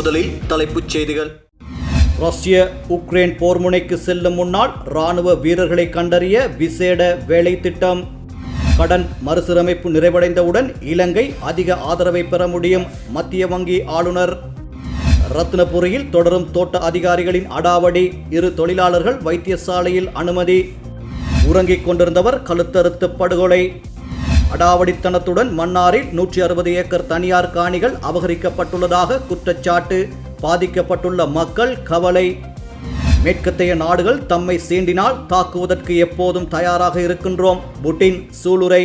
முதலில் தலைப்புச் செய்திகள். ரஷ்ய உக்ரைன் போர் முனைக்கு செல்லும் முன்னால் ராணுவ வீரர்களை கண்டறிய விசேட வேலை திட்டம் கடன் மறுசீரமைப்பு நிறைவடைந்தவுடன் இலங்கை அதிக ஆதரவை பெற முடியும் மத்திய வங்கி ஆளுநர். ரத்னபுரியில் தொடரும் தோட்ட அதிகாரிகளின் அடாவடி இரு தொழிலாளர்கள் வைத்தியசாலையில் அனுமதி. உறங்கிக் கொண்டிருந்தவர் கழுத்தறுத்து படுகொலை. அடாவடித்தனத்துடன் மன்னாரில் நூற்றி அறுபது ஏக்கர் தனியார் காணிகள் அபகரிக்கப்பட்டுள்ளதாக குற்றச்சாட்டு. பாதிக்கப்பட்டுள்ள மக்கள் கவலை. மேற்கத்தைய நாடுகள் தம்மை சீண்டினால் தாக்குவதற்கு எப்போதும் தயாராக இருக்கின்றோம். புட்டின் சூளுரை.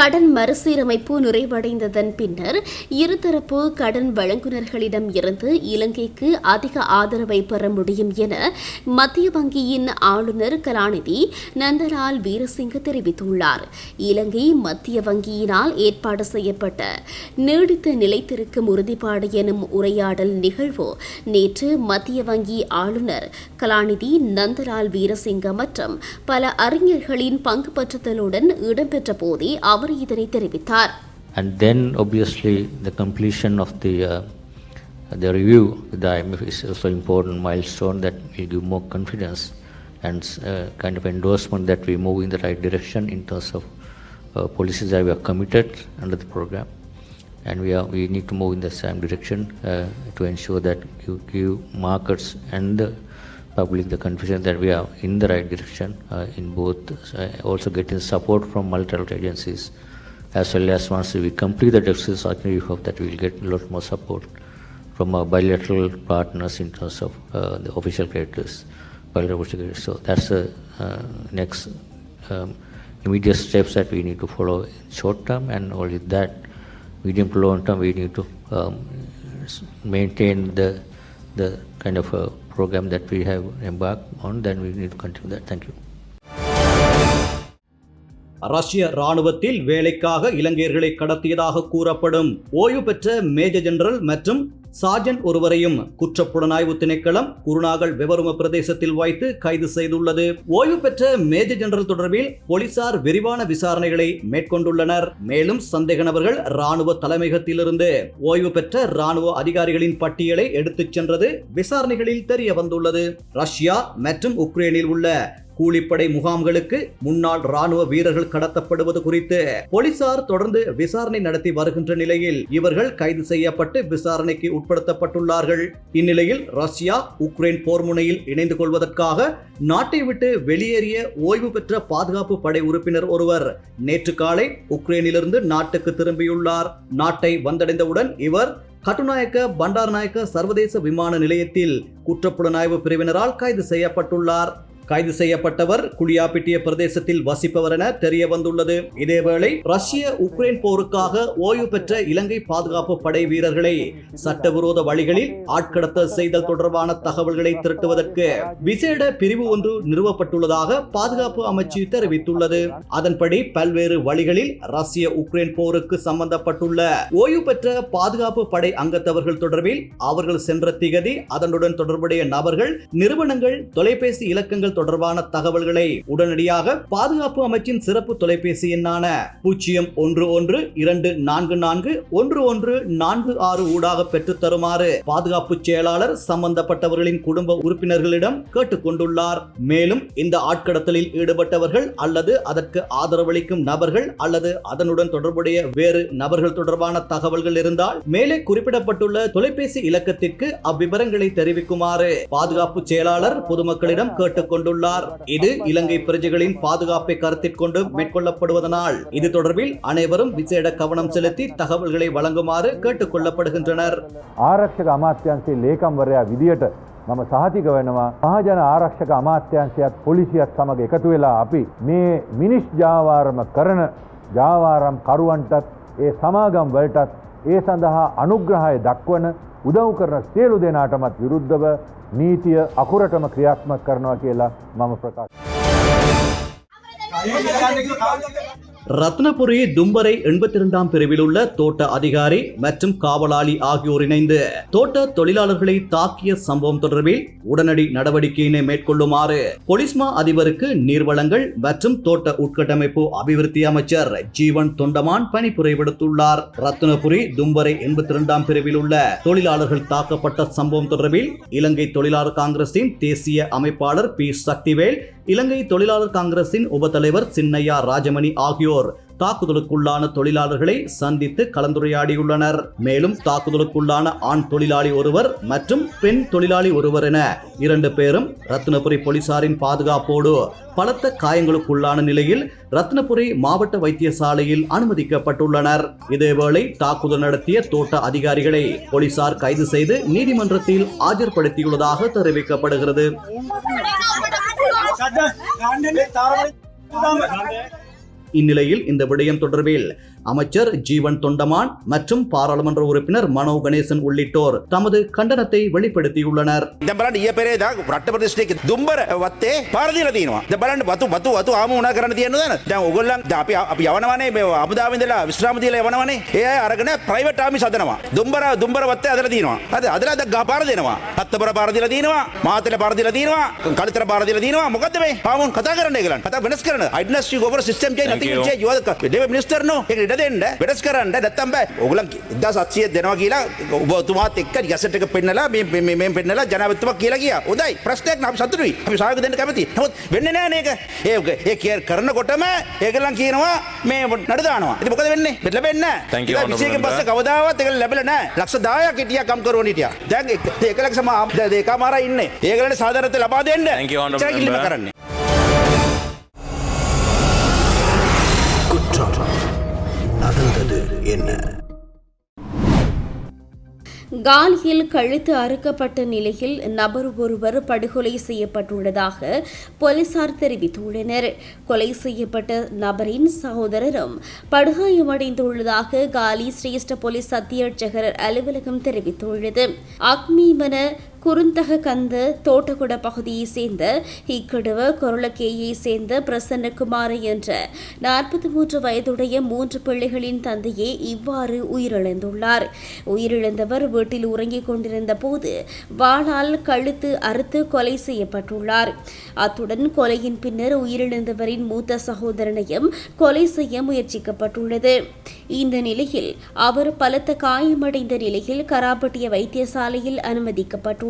கடன் மறுசீரமைப்பு நிறைவடைந்ததன் பின்னர் இருதரப்பு கடன் வழங்குநர்களிடம் இருந்து இலங்கைக்கு அதிக ஆதரவை பெற முடியும் என மத்திய வங்கியின் ஆளுநர் கலாநிதி நந்தலால் வீரசிங்க தெரிவித்துள்ளார். இலங்கை மத்திய வங்கியினால் ஏற்பாடு செய்யப்பட்ட நீடித்த நிலைத்திருக்கும் உறுதிப்பாடு எனும் உரையாடல் நிகழ்வு நேற்று மத்திய வங்கி ஆளுநர் கலாநிதி நந்தலால் வீரசிங்க மற்றும் பல அறிஞர்களின் பங்கு பற்றுதலுடன் இடம்பெற்ற போதே அவர் இதனை தெரிவித்தார் and then obviously the completion of the uh, the review with the IMF is also important milestone that will give more confidence and uh, kind of endorsement that we move in the right direction in terms of uh, policies that we are committed under the program and we are we need to move in the same direction uh, to ensure that you give markets and the public the confidence that we are in the right direction uh, in both uh, also getting support from multilateral agencies. As well as once we complete the exercise certainly we hope that we will get a lot more support from our bilateral partners in terms of uh, the official creditors bilateral creditors so that's the uh, next um, immediate steps that we need to follow in short term. And only that medium to long term we need to um, maintain the the kind of uh, program that we have embarked on then we need to continue that thank you ரஷ்ய ராணுவத்தில் வேலைக்காக இலங்கையர்களை கடத்தியதாக கூறப்படும் ஓய்வு பெற்ற major general மற்றும் sergeant ஒருவரையும் குற்றப்புலனாய்வு திணைக்களம் குருநாகல் விவரும பிரதேசத்தில் வைத்து கைது செய்துள்ளது. ஓய்வு பெற்ற மேஜர் ஜெனரல் தொடர்பில் போலீசார் விரிவான விசாரணைகளை மேற்கொண்டுள்ளனர். மேலும் சந்தேக நபர்கள் ராணுவ தலைமையகத்திலிருந்து ஓய்வு பெற்ற ராணுவ அதிகாரிகளின் பட்டியலை எடுத்துச் சென்றது விசாரணைகளில் தெரிய வந்துள்ளது. ரஷ்யா மற்றும் உக்ரைனில் உள்ள கூலிப்படை முகாம்களுக்கு முன்னாள் ராணுவ வீரர்கள் கடத்தப்படுவது குறித்து போலீசார் தொடர்ந்து விசாரணை நடத்தி வருகின்ற நிலையில் இவர்கள் கைது செய்யப்பட்டு விசாரணைக்கு உட்படுத்தப்பட்டுள்ளார்கள். இந்நிலையில் ரஷ்யா உக்ரைன் போர் முனையில் இணைந்து கொள்வதற்காக நாட்டை விட்டு வெளியேறிய ஓய்வு பெற்ற பாதுகாப்பு படை உறுப்பினர் ஒருவர் நேற்று காலை உக்ரைனிலிருந்து நாட்டுக்கு திரும்பியுள்ளார். நாட்டை வந்தடைந்தவுடன் இவர் கட்டுநாயக்க பண்டாரநாயக்க சர்வதேச விமான நிலையத்தில் குற்றப்புலனாய்வு பிரிவினரால் கைது செய்யப்பட்டுள்ளார். கைது செய்யப்பட்டவர் குளியாப்பிட்டிய பிரதேசத்தில் வசிப்பவர் என தெரிய வந்துள்ளது. இதேவேளை ரஷ்ய உக்ரைன் போருக்காக ஓய்வு பெற்ற இலங்கை பாதுகாப்பு படை வீரர்களை சட்டவிரோத வழிகளில் ஆட்கடத்தல் செய்தல் தொடர்பான தகவல்களை திரட்டுவதற்கு விசேட பிரிவு ஒன்று நிறுவப்பட்டுள்ளதாக பாதுகாப்பு அமைச்சு தெரிவித்துள்ளது. அதன்படி பல்வேறு வழிகளில் ரஷ்ய உக்ரைன் போருக்கு சம்பந்தப்பட்டுள்ள ஓய்வு பெற்ற பாதுகாப்பு படை அங்கத்தவர்கள் தொடர்பில் அவர்கள் சென்ற திகதி அதனுடன் தொடர்புடைய நபர்கள் நிறுவனங்கள் தொலைபேசி இலக்கங்கள் தொடர்பான தகவல்களை உடனடியாக பாதுகாப்பு அமைச்சின் சிறப்பு தொலைபேசி எண்ணான பூஜ்ஜியம் ஒன்று ஒன்று இரண்டு நான்கு நான்கு ஒன்று ஒன்று நான்கு ஆறு ஊடாக பெற்றுத் தருமாறு பாதுகாப்பு செயலாளர் சம்பந்தப்பட்டவர்களின் குடும்ப உறுப்பினர்களிடம் கேட்டுக்கொண்டுள்ளார். மேலும் இந்த ஆட்கடத்தலில் ஈடுபட்டவர்கள் அல்லது அதற்கு ஆதரவளிக்கும் நபர்கள் அல்லது அதனுடன் தொடர்புடைய வேறு நபர்கள் தொடர்பான தகவல்கள் இருந்தால் மேலே குறிப்பிடப்பட்டுள்ள தொலைபேசி இலக்கத்திற்கு அவ்விவரங்களை தெரிவிக்குமாறு பாதுகாப்பு செயலாளர் பொதுமக்களிடம் கேட்டுக்கொண்டுள்ளார் இது இலங்கை பிரஜைகளின் பாதுகாப்பை கருத்தில் கொண்டு மேற்கொள்ளப்படுவதனால் இது தொடர்பில் அனைவரும் விசேட கவனம் செலுத்தி தகவல்களை வழங்குமாறு கேட்டுக் கொள்ளப்படுகின்றனர் ආරක්ෂක අමාත්‍යන්සේ ලේකම්වරයා විදියට මම සහතික වෙනවා මහජන ආරක්ෂක අමාත්‍යන්සයත් පොලිසියත් සමඟ එකතු වෙලා අපි මේ මිනිස් ජාවාරම කරන ජාවාරම් කරුවන්ටත් ඒ සමාගම් වලටත් ඒ සඳහා අනුග්‍රහය දක්වන උදව් කරන සියලු දෙනාටමත් විරුද්ධව නීතිය අකුරටම ක්‍රියාත්මක කරනවා කියලා මම ප්‍රකාශ ரத்னபுரி தும்பரை எண்பத்தி இரண்டாம் பிரிவில் உள்ள தோட்ட அதிகாரி மற்றும் காவலாளி ஆகியோர் இணைந்து தோட்ட தொழிலாளர்களை தாக்கிய சம்பவம் தொடர்பில் உடனடி நடவடிக்கையினை மேற்கொள்ளுமாறு பொலிஸ்மா அதிபருக்கு நீர்வளங்கள் மற்றும் தோட்ட உட்கட்டமைப்பு அபிவிருத்தி அமைச்சர் ஜீவன் தொண்டமான் பணிபுரை விடுத்துள்ளார். ரத்னபுரி தும்பரை எண்பத்தி இரண்டாம் பிரிவில் உள்ள தொழிலாளர்கள் தாக்கப்பட்ட சம்பவம் தொடர்பில் இலங்கை தொழிலாளர் காங்கிரசின் தேசிய அமைப்பாளர் பி. சக்திவேல் இலங்கை தொழிலாளர் காங்கிரசின் உபத்தலைவர் சின்னையா ராஜமணி ஆகியோர் தாக்குதலுக்குள்ளான தொழிலாளர்களை சந்தித்து கலந்துரையாடியுள்ளனர். மேலும் தாக்குதலுக்குள்ளான ஆண் தொழிலாளி ஒருவர் மற்றும் பெண் தொழிலாளி ஒருவர் என இரண்டு பேரும் ரத்னபுரி போலீசாரின் பாதுகாப்போடு பலத்த காயங்களுக்குள்ளான நிலையில் ரத்னபுரி மாவட்ட வைத்தியசாலையில் அனுமதிக்கப்பட்டுள்ளனர். இதேவேளை தாக்குதல் நடத்திய தோட்ட அதிகாரிகளை போலீசார் கைது செய்து நீதிமன்றத்தில் ஆஜர்படுத்தியுள்ளதாக தெரிவிக்கப்படுகிறது. இந்நிலையில் இந்த விடயம் தொடர்பில் அமைச்சர் ஜீவன் தொண்டமான் மற்றும் பாராளுமன்ற உறுப்பினர் மனோ கணேசன் உள்ளிட்டோர் தமது கண்டனத்தை வெளிப்படுத்தியுள்ளனர் දැන් බලන්න ඊය පෙරේදා රට ප්‍රදේශයේ දුම්බර වත්තේ පාර දීලා තියෙනවා. දැන් බලන්න වතු වතු වතු ආම උනා කරන්න තියෙනවද නේද? දැන් ඕගොල්ලන් දැන් අපි අපි යවනවනේ මේ අමුදාවෙන් ඉඳලා විශ්‍රාම දීලා යවනවනේ. ඒ අය අරගෙන ප්‍රයිවට් ආමිස් හදනවා. දුම්බර දුම්බර වත්තේ හදලා තියෙනවා. හරිද? හදලා දැන් ගහ පාර දෙනවා. අත්තබර පාර දීලා තියෙනවා. මාතල පාර දීලා තියෙනවා. කලිතර පාර දීලා තියෙනවා. මොකද්ද මේ? පාමුන් කතා කරන්න ඒගලන්. කතා වෙනස් කරන. අයිඩනස්ටි ගෝවර් system change nothing will change. You are the David minister no. ඒක ඉඩ දෙන්න. වෙනස් කරන්න නැත්තම් බෑ. ඕගොල්ලන් 1700 දෙනවා කියලා ඔබතුමාත් එක්ක ගැසට් එක පෙන්නලා මේ මේ පෙන්නලා ජනාධිපතිතුමා කියලා ගියා. හොඳයි. ප්‍රශ්නයක් නෑ අපි සතුටුයි. අපි සහයෝග දෙන්න කැමතියි. නමුත් වෙන්නේ නෑ නේක. ඒ ඒ කිය- කරනකොටම ඒගොල්ලන් කියනවා මේ නඩු දානවා. ඉතින් මොකද වෙන්නේ? නෑ. Thank you, ඉතින් 21 Honorable පස්සේ කවදාවත් ඒගොල්ලන් ලැබෙලා නෑ. ලක්ෂ 10ක් හිටියා කම්කරුවන් හිටියා. දැන් ඒක ලක්ෂ මා දෙකමාරයි ඉන්නේ. ඒගොල්ලන්ට සාධාරණත්වය ලබා දෙන්න. එච්චරයි ඉල්ලීම. කරන්නේ. காலியில் கழுத்து அறுக்கப்பட்ட நிலையில் நபர் ஒருவர் படுகொலை செய்யப்பட்டுள்ளதாக போலீசார் தெரிவித்துள்ளனர். கொலை செய்யப்பட்ட நபரின் சகோதரரும் படுகாயமடைந்துள்ளதாக காலி சிரேஷ்ட போலீஸ் அத்தியட்சகர் அலுவலகம் தெரிவித்துள்ளது. அக்மீமன குறுந்தக கந்த தோட்டகுட பகுதியைச் சேர்ந்த இக்கடுவ கொரளக்கேயை சேர்ந்த பிரசன்னகுமார் என்ற நாற்பத்தி மூன்று வயதுடைய மூன்று பிள்ளைகளின் தந்தையே இவ்வாறு உயிரிழந்துள்ளார். உயிரிழந்தவர் வீட்டில் உறங்கிக் கொண்டிருந்த போது வாளால் கழுத்து அறுத்து கொலை செய்யப்பட்டுள்ளார். அத்துடன் கொலையின் பின்னர் உயிரிழந்தவரின் மூத்த சகோதரனையும் கொலை செய்ய முயற்சிக்கப்பட்டுள்ளது. இந்த நிலையில் அவர் பலத்த காயமடைந்த நிலையில் கராப்பட்டிய வைத்தியசாலையில் அனுமதிக்கப்பட்டுள்ளார்.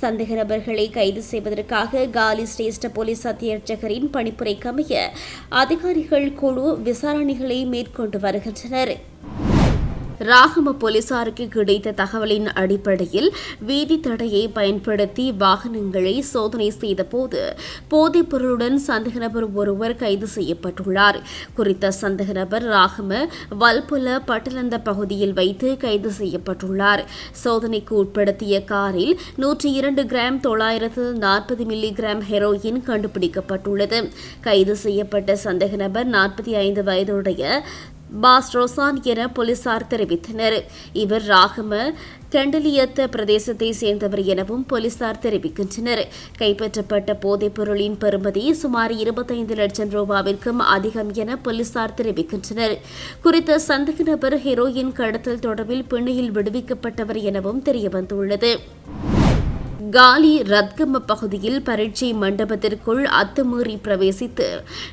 சந்தேக நபர்களை கைது செய்வதற்காக காலி சிரேஷ்ட போலீஸ் அத்தியட்சகரின் பணிப்புரைக்கமைய அதிகாரிகள் குழு விசாரணைகளை மேற்கொண்டு வருகின்றனர். ராகம போலீசாருக்கு கிடைத்த தகவலின் அடிப்படையில் வீதி தடையை பயன்படுத்தி வாகனங்களை சோதனை செய்தபோது போதைப் பொருளுடன் சந்தேக நபர் ஒருவர் கைது செய்யப்பட்டுள்ளார். குறித்த சந்தேக நபர் ராகம வல்புல பட்டலந்த பகுதியில் வைத்து கைது செய்யப்பட்டுள்ளார். சோதனைக்கு உட்படுத்திய காரில் நூற்றி இரண்டு கிராம் தொள்ளாயிரத்து நாற்பது மில்லி கிராம் ஹெரோயின் கண்டுபிடிக்கப்பட்டுள்ளது. கைது செய்யப்பட்ட சந்தேக நபர் நாற்பத்தி ஐந்து வயதுடைய பாஸ் ரோசான் என போலீசார் தெரிவித்தனர். இவர் ராகம கெண்டலியத்த பிரதேசத்தை சேர்ந்தவர் எனவும் போலீசார் தெரிவிக்கின்றனர். கைப்பற்றப்பட்ட போதைப் பொருளின் பெறுமதி சுமார் இருபத்தைந்து லட்சம் ரூபாவிற்கும் அதிகம் என போலீசார் தெரிவிக்கின்றனர். குறித்த சந்தேக நபர் ஹெரோயின் கடத்தல் தொடர்பில் பிணையில் விடுவிக்கப்பட்டவர் எனவும் தெரியவந்துள்ளது. காலி ரத்கம பகுதியில் பரீட்சை மண்டபத்திற்குள் அத்துமீறி பிரவேசித்து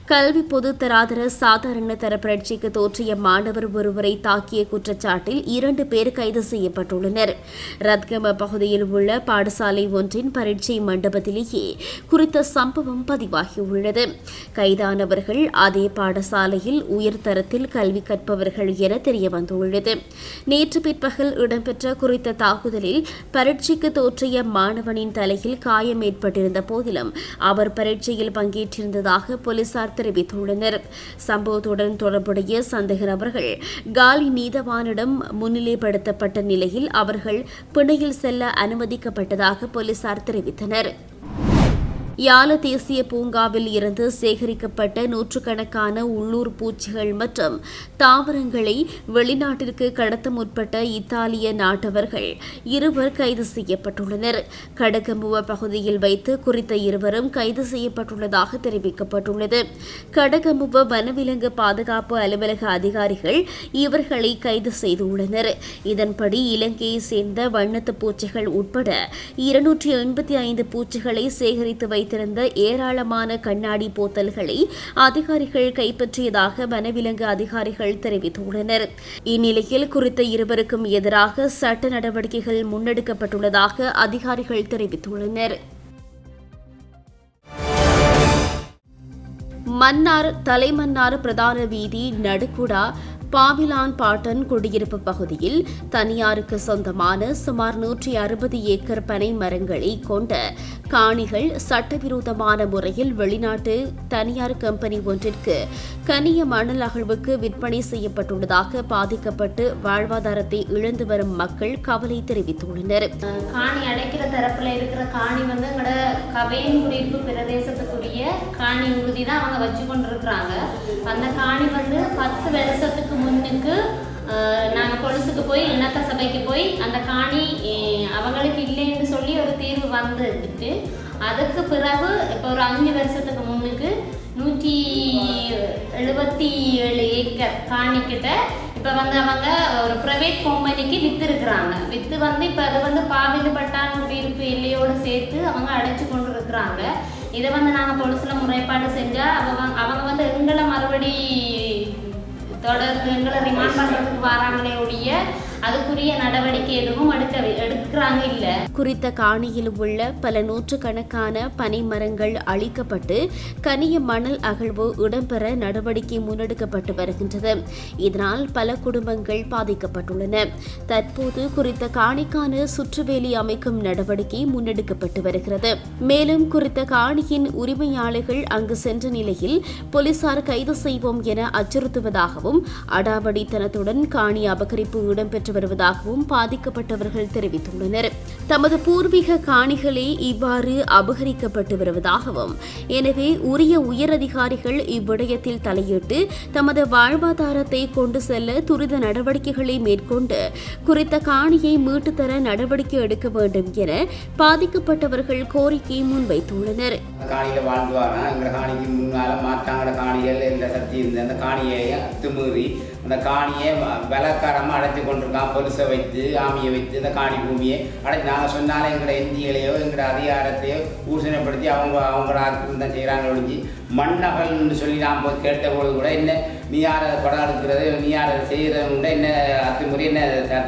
கல்வி பொது தராதர சாதாரண தர பரீட்சைக்கு தோற்றிய மாணவர் ஒருவரை தாக்கிய குற்றச்சாட்டில் இரண்டு பேர் கைது செய்யப்பட்டுள்ளனர். ரத்கம பகுதியில் உள்ள பாடசாலை ஒன்றின் பரீட்சை மண்டபத்திலேயே குறித்த சம்பவம் பதிவாகியுள்ளது. கைதானவர்கள் அதே பாடசாலையில் உயர்தரத்தில் கல்வி கற்பவர்கள் என தெரியவந்துள்ளது. நேற்று பிற்பகல் இடம்பெற்ற குறித்த தாக்குதலில் பரீட்சைக்கு தோற்றிய மாணவனின் தலையில் காயம் ஏற்பட்டிருந்த போதிலும் அவர் பரீட்சையில் பங்கேற்றிருந்ததாக போலீசார் தெரிவித்துள்ளனர். சம்பவத்துடன் தொடர்புடைய சந்தேக நபர்கள் காலி நீதவானிடம் முன்னிலைப்படுத்தப்பட்ட நிலையில் அவர்கள் பிணையில் செல்ல அனுமதிக்கப்பட்டதாக போலீசார் தெரிவித்தனர். யால தேசிய பூங்காவில் இருந்து சேகரிக்கப்பட்ட நூற்றுக்கணக்கான உள்ளூர் பூச்சிகள் மற்றும் தாவரங்களை வெளிநாட்டிற்கு கடத்த முற்பட்ட இத்தாலிய நாட்டவர்கள் இருவர் கைது செய்யப்பட்டுள்ளனர். கடகமுவ பகுதியில் வைத்து குறித்த இருவரும் கைது செய்யப்பட்டுள்ளதாக தெரிவிக்கப்பட்டுள்ளது. கடகமுவ வனவிலங்கு பாதுகாப்பு அலுவலக அதிகாரிகள் இவர்களை கைது செய்துள்ளனர். இதன்படி இலங்கையை சேர்ந்த வண்ணத்து பூச்சிகள் உட்பட இருநூற்றி எண்பத்தி ஐந்து பூச்சிகளை சேகரித்து வைத்து வைத்திருந்த ஏராளமான கண்ணாடி போத்தல்களை அதிகாரிகள் கைப்பற்றியதாக வனவிலங்கு அதிகாரிகள் தெரிவித்துள்ளனர். இந்நிலையில் குறித்த இருவருக்கும் எதிராக சட்ட நடவடிக்கைகள் முன்னெடுக்கப்பட்டுள்ளதாக அதிகாரிகள் தெரிவித்துள்ளனர். மன்னார் தலைமன்னார் பிரதான வீதி நடுக்குடா பாவிலான் பாட்டன் குடியிருப்பு பகுதியில் தனியாருக்கு சொந்தமான சுமார் நூற்றி அறுபது ஏக்கர் பனை மரங்களை கொண்ட காணிகள் சட்டவிரோதமான முறையில் வெளிநாட்டு தனியார் கம்பெனி ஒன்றிற்கு கனிய மணல் அகழ்வுக்கு விற்பனை செய்யப்பட்டுள்ளதாக பாதிக்கப்பட்டு வாழ்வாதாரத்தை இழந்து வரும் மக்கள் கவலை தெரிவித்துள்ளனர். காணி அடைக்கிற தரப்பில் இருக்கிற காணி வந்து எங்களோட கவேன் குடியிருப்பு பிரதேசத்துக்குரிய காணி உறுதி தான் அவங்க வச்சு கொண்டிருக்கிறாங்க அந்த காணி வந்து பத்து வருஷத்துக்கு முன்னுக்கு நாங்கள் கொலுசுக்கு போய் இணக்க சபைக்கு போய் அந்த காணி அவங்களுக்கு இல்லைன்னு சொல்லி ஒரு தீர்வு வந்துட்டு அதுக்கு பிறகு இப்போ ஒரு அஞ்சு வருஷத்துக்கு முன்னுக்கு நூற்றி எழுபத்தி ஏழு ஏக்கர் காணிக்கிட்ட இப்போ வந்து அவங்க ஒரு ப்ரைவேட் கம்பெனிக்கு விற்றுருக்குறாங்க விற்று வந்து இப்போ அது வந்து பாவிது குடியிருப்பு எல்லையோடு சேர்த்து அவங்க அடைச்சு கொண்டு இருக்கிறாங்க இதை வந்து நாங்கள் பொலிசில் முறைப்பாடு செஞ்சால் அவங்க அவங்க வந்து எங்களை மறுபடி தொடர்ந்து எங்களை ரிமாண்ட் பண்ணுறதுக்கு வராங்களே ஒழிய அதுக்குரிய நடவடிக்கை எதுவும் எடுக்க எடுக்கிறாங்க இல்லை. குறித்த காணியில் உள்ள பல நூற்றுக்கணக்கான பனை மரங்கள் அழிக்கப்பட்டு கனிய மணல் அகழ்வு இடம்பெற நடவடிக்கை முன்னெடுக்கப்பட்டு வருகின்றது. இதனால் பல குடும்பங்கள் பாதிக்கப்பட்டுள்ளன. தற்போது குறித்த காணிக்கான சுற்றுவேலி அமைக்கும் நடவடிக்கை முன்னெடுக்கப்பட்டு வருகிறது. மேலும் குறித்த காணியின் உரிமையாளர்கள் அங்கு சென்ற நிலையில் போலீசார் கைது செய்வோம் என அச்சுறுத்துவதாகவும் அடாவடித்தனத்துடன் காணி அபகரிப்பு இடம்பெற்ற வருவதாகவும் பாதிக்கப்பட்டவர்கள் தெரிவித்துள்ளனர். தமது பூர்வீக காணிகளே இவ்வாறு அபகரிக்கப்பட்டு வருவதாகவும் எனவே உரிய உயரதிகாரிகள் இவ்விடயத்தில் தலையிட்டு தமது வாழ்வாதாரத்தை கொண்டு செல்ல துரித நடவடிக்கைகளை மேற்கொண்டு குறித்த காணியை மீட்டுத்தர நடவடிக்கை எடுக்க வேண்டும் என பாதிக்கப்பட்டவர்கள் கோரிக்கை முன்வைத்துள்ளனர். காணியில் வாழ்ந்து காணிக்கு முன்னால் காணிகள் என்ற சக்தி இருந்த அந்த காணியை அத்துமீறி அந்த காணியை பலக்காரமாக அடைத்து கொண்டிருக்கான். பொலிசை வைத்து ஆமியை வைத்து இந்த காணி பூமியை அடைச்சு நாங்கள் சொன்னாலே எங்களோட இந்தியிலையோ எங்களோட அதிகாரத்தையோ ஊசனைப்படுத்தி அவங்க அவங்களோட ஆக்கிரம் தான் செய்கிறாங்க ஒழிஞ்சு மண்ணகல்னு சொல்லி நாம் போய் கேட்டபோது கூட என்ன நீ யார் படம் எடுக்கிறது நீ யார் அதை செய்கிறவங்க என்ன அத்துமுறை என்ன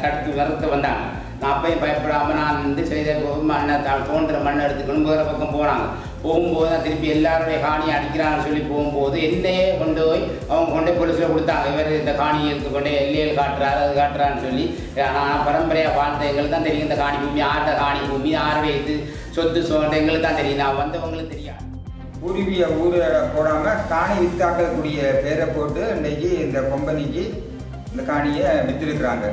தடுத்து நிறுத்த வந்தாங்க. அப்பையும் பயப்படாமல் நான் வந்து செய்த மண்ணை தான் தோன்ற மண்ணை எடுத்துக்கணும் வேறு பக்கம் போனாங்க. போகும்போது நான் திருப்பி எல்லாருடைய காணியை அடிக்கிறான்னு சொல்லி போகும்போது என்னையே கொண்டு போய் அவங்க கொண்டு போலீஸில் கொடுத்தாங்க. இவர் இந்த காணியை எடுத்து கொண்டு எல்லையில் காட்டுறாரு அது காட்டுறான்னு சொல்லி. நான் பரம்பரையாக வாழ்ந்த எங்களுக்கு தான் தெரியும். இந்த காணி பூமி ஆர்ட காணி பூமி ஆர்வே இது சொத்து சொந்த எங்களுக்கு தான் தெரியும். நான் வந்தவங்களுக்கு தெரியாது. உருவிய ஊர் போடாமல் காணி வித்தாக்கக்கூடிய பேரை போட்டு இன்றைக்கி இந்த கம்பெனிக்கு இந்த காணியை விற்றுருக்குறாங்க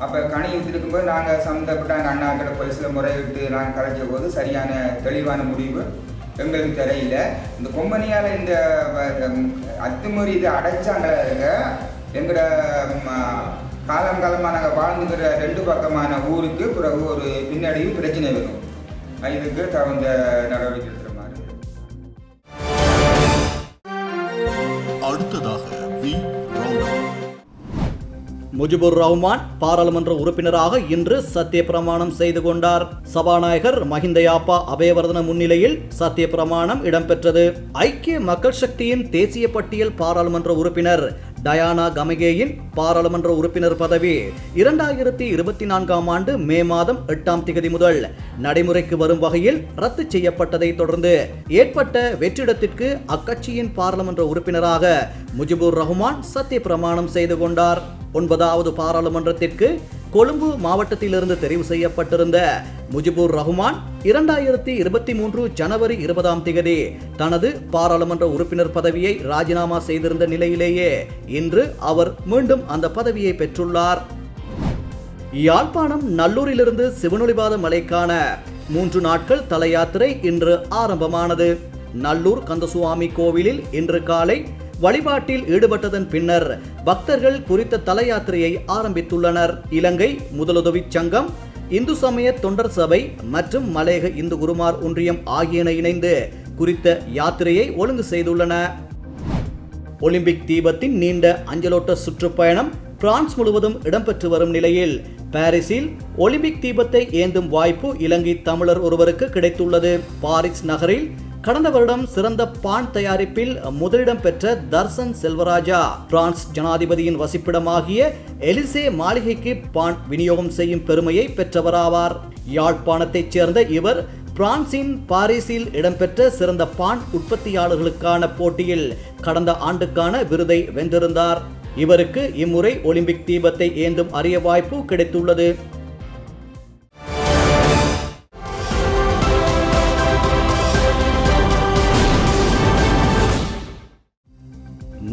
அப்போ காணி போது நாங்கள் சம்மந்தப்பட்ட எங்கள் அண்ணாக்கிட்ட போலீஸில் முறையிட்டு நாங்கள் கலைச்ச போது சரியான தெளிவான முடிவு எங்களுக்கு தெரியல. இந்த கொம்பனியால் இந்த வ- அத்துமீறி இதை அடைச்சாங்க. எங்களோட காலம் காலமாக நாங்கள் வாழ்ந்துக்கிற ரெண்டு பக்கமான ஊருக்கு பிறகு ஒரு பின்னடைவு பிரச்சனை வரும். இதுக்கு தகுந்த நடவடிக்கை முஜிபுர் ரஹ்மான் பாராளுமன்ற உறுப்பினராக இன்று சத்திய பிரமாணம் செய்து கொண்டார். சபாநாயகர் மஹிந்த யாப்பா அபயவர்தன முன்னிலையில் சத்திய பிரமாணம் இடம்பெற்றது. ஐக்கிய மக்கள் சக்தியின் தேசிய பட்டியல் பாராளுமன்ற உறுப்பினர் டயானா கமகேயின் பாராளுமன்ற உறுப்பினர் பதவி இரண்டாயிரத்தி இருபத்தி நான்காம் ஆண்டு மே மாதம் எட்டாம் திகதி முதல் நடைமுறைக்கு வரும் வகையில் ரத்து செய்யப்பட்டதை தொடர்ந்து ஏற்பட்ட வெற்றிடத்திற்கு அக்கட்சியின் பாராளுமன்ற உறுப்பினராக முஜிபுர் ரஹ்மான் சத்திய பிரமாணம் செய்து கொண்டார். ஒன்பதாவது பாராளுமன்றத்திற்கு கொழும்பு மாவட்டத்திலிருந்து தெரிவு செய்யப்பட்டிருந்த முஜிபுர் ரஹ்மான் இரண்டாயிரத்தி இருபத்தி மூன்று ஜனவரி இருபதாம் திகதி தனது பாராளுமன்ற உறுப்பினர் பதவியை ராஜினாமா செய்திருந்த நிலையிலேயே இன்று அவர் மீண்டும் அந்த பதவியை பெற்றுள்ளார். யாழ்ப்பாணம் நல்லூரிலிருந்து சிவனொளிபாத மலைக்கான மூன்று நாட்கள் தல யாத்திரை இன்று ஆரம்பமானது. நல்லூர் கந்தசுவாமி கோவிலில் இன்று காலை வழிபாட்டில் ஈடுபட்டதன் பின்னர் பக்தர்கள் குறித்த தல யாத்திரையை ஆரம்பித்துள்ளனர். இலங்கை முதலுதவி சங்கம் இந்து சமய தொண்டர் சபை மற்றும் மலையக இந்து குருமார் ஒன்றியம் ஆகியன இணைந்து குறித்த யாத்திரையை ஒழுங்கு செய்துள்ளன. ஒலிம்பிக் தீபத்தின் நீண்ட அஞ்சலோட்ட சுற்றுப்பயணம் பிரான்ஸ் முழுவதும் இடம்பெற்று வரும் நிலையில் பாரிஸில் ஒலிம்பிக் தீபத்தை ஏந்தும் வாய்ப்பு இலங்கை தமிழர் ஒருவருக்கு கிடைத்துள்ளது. பாரிஸ் நகரில் கடந்த வருடம் சிறந்த பான் தயாரிப்பில் முதலிடம் பெற்ற தர்சன் செல்வராஜா பிரான்ஸ் ஜனாதிபதியின் வசிப்பிடமாகிய எலிசே மாளிகைக்கு பான் விநியோகம் செய்யும் பெருமையை பெற்றவராவார். யாழ்ப்பாணத்தைச் சேர்ந்த இவர் பிரான்சின் பாரிஸில் இடம்பெற்ற சிறந்த பான் உற்பத்தியாளர்களுக்கான போட்டியில் கடந்த ஆண்டுக்கான விருதை வென்றிருந்தார். இவருக்கு இம்முறை ஒலிம்பிக் தீபத்தை ஏந்தும் அரிய வாய்ப்பு கிடைத்துள்ளது.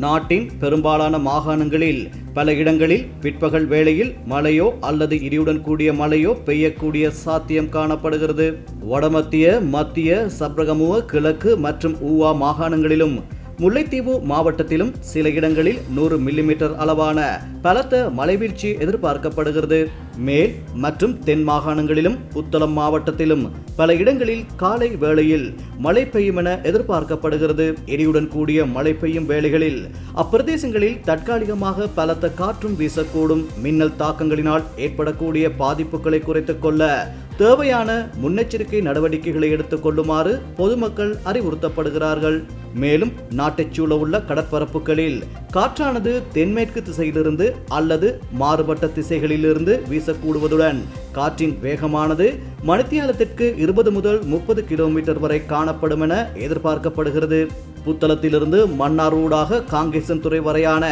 நாட்டின் பெரும்பாலான மாகாணங்களில் பல இடங்களில் பிற்பகல் வேளையில் மழையோ அல்லது இடியுடன் கூடிய மழையோ பெய்யக்கூடிய சாத்தியம் காணப்படுகிறது. வடமத்திய மத்திய சப்ரகமுவ கிழக்கு மற்றும் ஊவா மாகாணங்களிலும் முல்லைத்தீவு மாவட்டத்திலும் சில இடங்களில் நூறு மில்லிமீட்டர் அளவான பலத்த மழைவீழ்ச்சி எதிர்பார்க்கப்படுகிறது. மேல் மற்றும் தென் மாகாணங்களிலும் புத்தளம் மாவட்டத்திலும் பல இடங்களில் காலை வேளையில் மழை பெய்யும் என எதிர்பார்க்கப்படுகிறது. இடியுடன் கூடிய மழை பெய்யும் வேளைகளில் அப்பிரதேசங்களில் தற்காலிகமாக பலத்த காற்றும் வீசக்கூடும். மின்னல் தாக்கங்களினால் ஏற்படக்கூடிய பாதிப்புகளை குறைத்துக் கொள்ள தேவையான முன்னெச்சரிக்கை நடவடிக்கைகளை எடுத்துக் கொள்ளுமாறு பொதுமக்கள் அறிவுறுத்தப்படுகிறார்கள். மேலும் நாட்டைச் சூழ உள்ள கடற்பரப்புகளில் காற்றானது தென்மேற்கு திசையிலிருந்து அல்லது மாறுபட்ட திசைகளிலிருந்து வீசக்கூடுவதுடன் காற்றின் வேகமானது மணித்தியாலத்திற்கு இருபது முதல் முப்பது கிலோமீட்டர் வரை காணப்படும் என எதிர்பார்க்கப்படுகிறது. புத்தளத்திலிருந்து மன்னாரூடாக காங்கேசன் துறை வரையான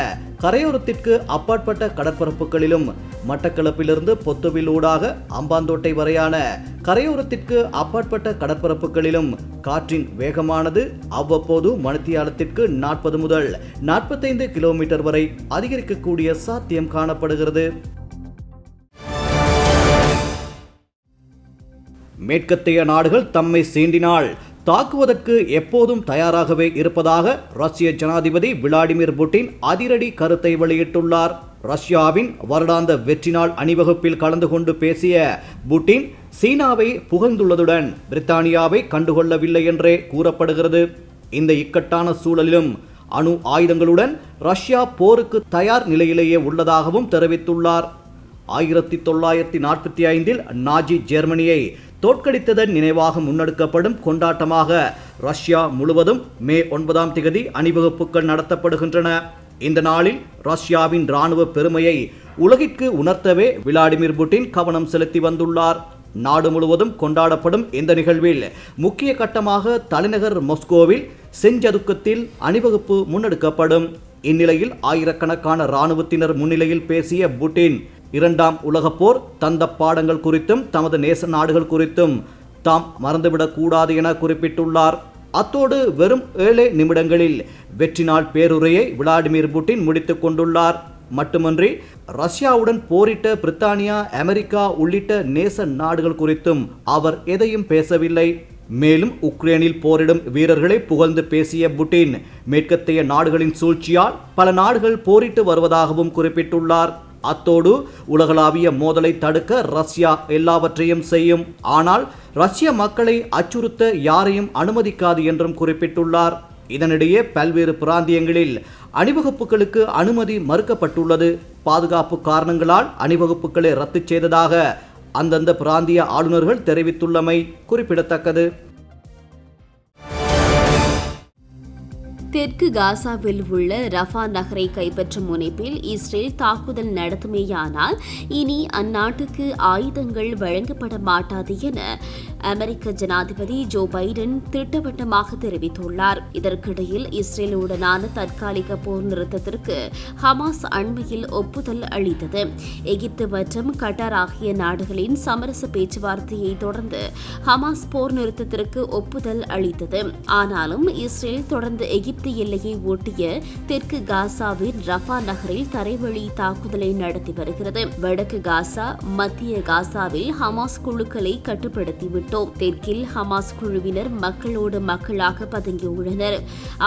கரையோரத்திற்கு அப்பாற்பட்ட கடற்பரப்புகளிலும் மட்டக்களப்பிலிருந்து பொத்துவிலூடாக அம்பாந்தோட்டை வரையான கரையோரத்திற்கு அப்பாற்பட்ட கடற்பரப்புகளிலும் காற்றின் வேகமானது அவ்வப்போது மணித்தியாலத்திற்கு நாற்பது முதல் நாற்பத்தைந்து கிலோமீட்டர் வரை அதிகரிக்கக்கூடிய சாத்தியம் காணப்படுகிறது. மேற்கத்தைய நாடுகள் தம்மை சீண்டினால் தாக்குவதற்கு எப்போதும் தயாராகவே இருப்பதாக ரஷ்ய ஜனாதிபதி விளாடிமிர் புட்டின் அதிரடி கருத்தை வெளியிட்டுள்ளார். ரஷ்யாவின் வருடாந்த வெற்றி நாள் அணிவகுப்பில் கலந்து கொண்டு பேசிய புட்டின் சீனாவை புகழ்ந்துள்ளதுடன் பிரித்தானியாவை கண்டுகொள்ளவில்லை என்றே கூறப்படுகிறது. இந்த இக்கட்டான சூழலிலும் அணு ஆயுதங்களுடன் ரஷ்யா போருக்கு தயார் நிலையிலேயே உள்ளதாகவும் தெரிவித்துள்ளார். ஆயிரத்தி தொள்ளாயிரத்தி நாற்பத்தி ஐந்தில் நாஜி ஜெர்மனியை தோற்கடித்ததன் நினைவாக முன்னெடுக்கப்படும் கொண்டாட்டமாக ரஷ்யா முழுவதும் மே ஒன்பதாம் திகதி அணிவகுப்புகள் நடத்தப்படுகின்றன. இந்த நாளில் ரஷ்யாவின் இராணுவ பெருமையை உலகிற்கு உணர்த்தவே விளாடிமிர் புட்டின் கவனம் செலுத்தி வந்துள்ளார். நாடு முழுவதும் கொண்டாடப்படும் இந்த நிகழ்வில் முக்கிய கட்டமாக தலைநகர் மொஸ்கோவில் செஞ்சதுக்கத்தில் அணிவகுப்பு முன்னெடுக்கப்படும். இந்நிலையில் ஆயிரக்கணக்கான இராணுவத்தினர் முன்னிலையில் பேசிய புட்டின் இரண்டாம் உலகப் போர் தந்த பாடங்கள் குறித்தும் தமது நேச நாடுகள் குறித்தும் தாம் மறந்துவிடக்கூடாது என குறிப்பிட்டுள்ளார். அத்தோடு வெறும் ஏழு நிமிடங்களில் வெற்றி நாள் பேருரையை விளாடிமிர் புட்டின் முடித்துக் கொண்டுள்ளார். மட்டுமன்றி ரஷ்யாவுடன் போரிட்ட பிரித்தானியா அமெரிக்கா உள்ளிட்ட நேச நாடுகள் குறித்தும் அவர் எதையும் பேசவில்லை. மேலும் உக்ரைனில் போரிடும் வீரர்களை புகழ்ந்து பேசிய புட்டின் மேற்கத்திய நாடுகளின் சூழ்ச்சியால் பல நாடுகள் போரிட்டு வருவதாகவும் குறிப்பிட்டுள்ளார். அத்தோடு உலகளாவிய மோதலை தடுக்க ரஷ்யா எல்லாவற்றையும் செய்யும். ஆனால் ரஷ்ய மக்களை அச்சுறுத்த யாரையும் அனுமதிக்காது என்றும் குறிப்பிட்டுள்ளார். இதனிடையே பல்வேறு பிராந்தியங்களில் அணிவகுப்புகளுக்கு அனுமதி மறுக்கப்பட்டுள்ளது. பாதுகாப்பு காரணங்களால் அணிவகுப்புகளை ரத்து செய்ததாக அந்தந்த பிராந்திய ஆளுநர்கள் தெரிவித்துள்ளமை குறிப்பிடத்தக்கது. தெற்கு காசாவில் உள்ள ரஃபா நகரை கைப்பற்றும் முனைப்பில் இஸ்ரேல் தாக்குதல் நடத்துமேயானால் இனி அந்நாட்டுக்கு ஆயுதங்கள் வழங்கப்பட மாட்டாது என அமெரிக்க ஜனாதிபதி ஜோ பைடன் திட்டவட்டமாக தெரிவித்துள்ளார். இதற்கிடையில் இஸ்ரேலுடனான தற்காலிக போர் நிறுத்தத்திற்கு ஹமாஸ் அண்மையில் ஒப்புதல் அளித்தது. எகிப்து மற்றும் கட்டார் ஆகிய நாடுகளின் சமரச பேச்சுவார்த்தையை தொடர்ந்து ஹமாஸ் போர் நிறுத்தத்திற்கு ஒப்புதல் அளித்தது. ஆனாலும் இஸ்ரேல் தொடர்ந்து எகிப்து எகிப்து எல்லையை ஒட்டிய தெற்கு காசாவின் ரஃபா நகரில் தரைவழி தாக்குதலை நடத்தி வருகிறது. வடக்கு காசா மத்திய காசாவில் ஹமாஸ் குழுக்களை கட்டுப்படுத்திவிட்டோம். தெற்கில் ஹமாஸ் குழுவினர் மக்களோடு மக்களாக பதுங்கியுள்ளனர்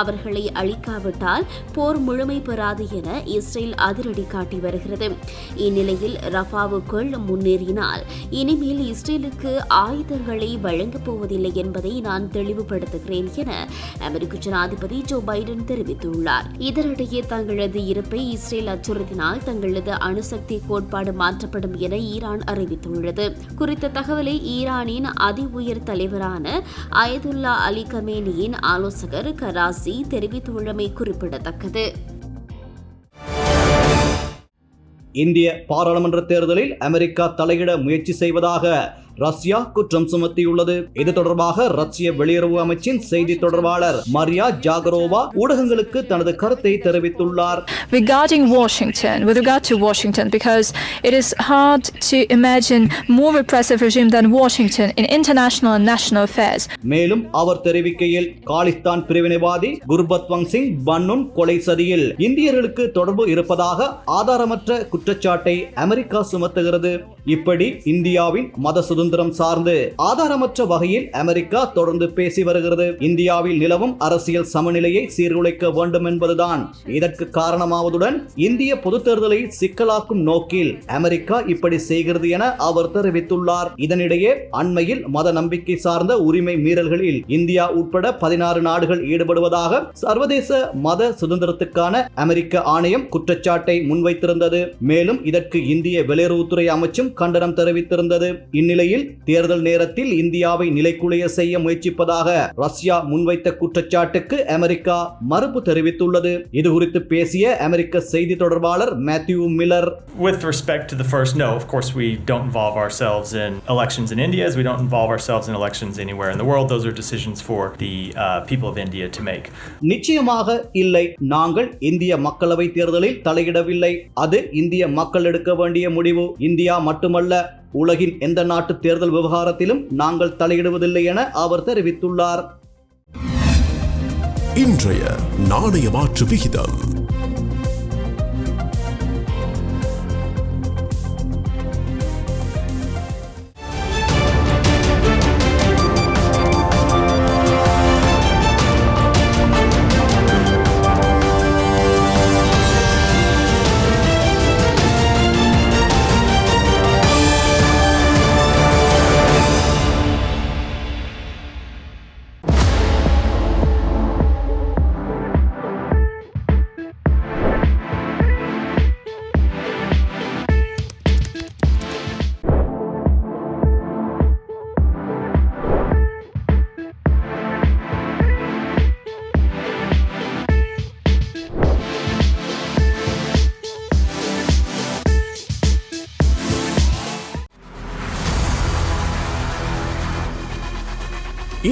அவர்களை அழிக்காவிட்டால் போர் முழுமை பெறாது என இஸ்ரேல் அதிரடி காட்டி வருகிறது. இந்நிலையில் ரஃபாவுக்குள் முன்னேறினால் இனிமேல் இஸ்ரேலுக்கு ஆயுதங்களை வழங்கப் போவதில்லை என்பதை நான் தெளிவுபடுத்துகிறேன் என அமெரிக்க ஜனாதிபதி ஜோ பைடன் தெரிவித்துள்ளார். இதனிடையே தங்களது இருப்பை இஸ்ரேல் அச்சுறுத்தினால் தங்களது அணுசக்தி கோட்பாடு மாற்றப்படும் என ஈரான் அறிவித்துள்ளது. குறித்த தகவலை ஈரானின் அதி உயர் தலைவரான அயதுல்லா அலி கமேனியின் ஆலோசகர் கராசி தெரிவித்துள்ளமை குறிப்பிடத்தக்கது. இந்திய பாராளுமன்ற தேர்தலில் அமெரிக்கா தலையிட முயற்சி செய்வதாக ரஷ்யா குற்றம் சுமத்தியுள்ளது. இது தொடர்பாக ரஷ்ய வெளியுறவு அமைச்சின் செய்தி தொடர்பாளர் மரியா ஜாகரோவா ஊடகங்களுக்கு தனது கருத்தை தெரிவித்துள்ளார். Regarding Washington, with regard to Washington, because it is hard to imagine more repressive regime than Washington in international and national affairs. மேலும் அவர் தெரிவிக்கையில் காலிஸ்தான் பிரிவினைவாதி குர்பத்வங் சிங் பன்னுன் கொலை சதியில் இந்தியர்களுக்கு தொடர்பு இருப்பதாக ஆதாரமற்ற குற்றச்சாட்டை அமெரிக்கா சுமத்துகிறது. இப்படி இந்தியாவின் மத சுதந்திரம் சார்ந்து ஆதாரமற்ற வகையில் அமெரிக்கா தொடர்ந்து பேசி வருகிறது. இந்தியாவில் நிலவும் அரசியல் சமநிலையை சீர்குலைக்க வேண்டும் என்பதுதான் இதற்கு காரணமாவதுடன் இந்திய பொது தேர்தலை சிக்கலாக்கும் நோக்கில் அமெரிக்கா இப்படி செய்கிறது என அவர் தெரிவித்துள்ளார். இதனிடையே அண்மையில் மத நம்பிக்கை சார்ந்த உரிமை மீறல்களில் இந்தியா உட்பட பதினாறு நாடுகள் ஈடுபடுவதாக சர்வதேச மத சுதந்திரத்துக்கான அமெரிக்க ஆணையம் குற்றச்சாட்டை முன்வைத்திருந்தது. மேலும் இதற்கு இந்திய வெளியுறவுத்துறை அமைச்சும் கண்டனம் தெரிவித்திருந்தது. இந்நிலையில் தேர்தல் நேரத்தில் இந்தியாவை நிலைக்குலைய செய்ய முயற்சிப்பதாக ரஷ்யா முன்வைத்த குற்றச்சாட்டுக்கு அமெரிக்கா மறுப்பு தெரிவித்துள்ளது. இது குறித்து பேசிய அமெரிக்க செய்தி தொடர்பாளர் Matthew Miller. With respect to the first, no, of course, we don't involve ourselves in elections in India as we don't involve ourselves in elections anywhere in the world. Those are decisions for the uh, people of India to make. நிச்சயமாக இல்லை. நாங்கள் இந்திய மக்களவை தேர்தலில் தலையிடவில்லை. அது இந்திய மக்கள் எடுக்க வேண்டிய முடிவு. இந்தியா மட்டுமல்ல உலகின் எந்த நாட்டு தேர்தல் விவகாரத்திலும் நாங்கள் தலையிடுவதில்லை என அவர் தெரிவித்துள்ளார். இன்றைய நாணய மாற்று விகிதம்.